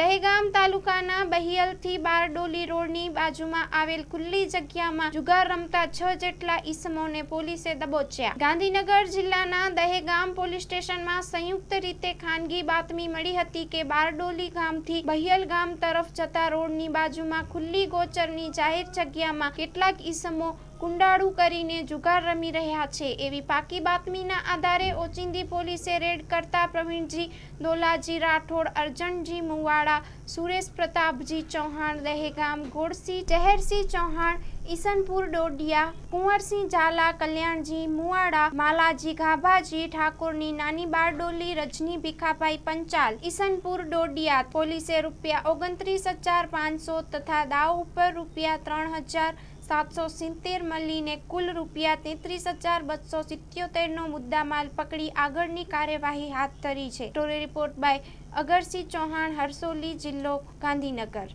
દહેગામ તાલુકાના બહિયલથી બારડોલી રોડની બાજુમાં આવેલ ખુલ્લી જગ્યામાં જુગાર રમતા છ જેટલા ઈસમોને પોલીસે દબોચ્યા. ગાંધીનગર જિલ્લાના દહેગામ પોલીસ સ્ટેશનમાં સંયુક્ત રીતે ખાનગી બાતમી મળી હતી કે બારડોલી ગામથી બહિયલ ગામ તરફ જતા રોડની બાજુમાં ખુલ્લી ગોચરની જાહેર જગ્યામાં કેટલાક ઈસમો કુંડાળું કરીને જુગાર રમી રહ્યા છે. એવી પાકી બાતમીના આધારે ઓચિંદી પોલીસે રેડ કરતા પ્રવીણજી દોલાજી રાઠોડ અર્જનજી મુવાડા, સુરેશ પ્રતાપજી ચૌહાણ, દહેગામ ગોડસિંહ, જહેરસિંહ ચૌહાણ, ઈસનપુર ડોડિયા, કુંવરસિંહ ઝાલા, કલ્યાણજી મુવાડા, માલાજી ગાભાજી ઠાકોરની નાની બારડોલી, રજની ભીખાભાઈ પંચાલ, ઈસનપુર ડોડિયા પોલીસે રૂપિયા ઓગણત્રીસ હજાર પાંચસો તથા દાવ ઉપર રૂપિયા ત્રણ હજાર સાતસો સિત્તેર મળીને કુલ રૂપિયા તેત્રીસ હજાર બસો સિત્યોતેરનો મુદ્દામાલ પકડી આગળની કાર્યવાહી હાથ ધરી છે. Story report by Agarsinh Chauhan Harsoli જિલ્લો ગાંધીનગર.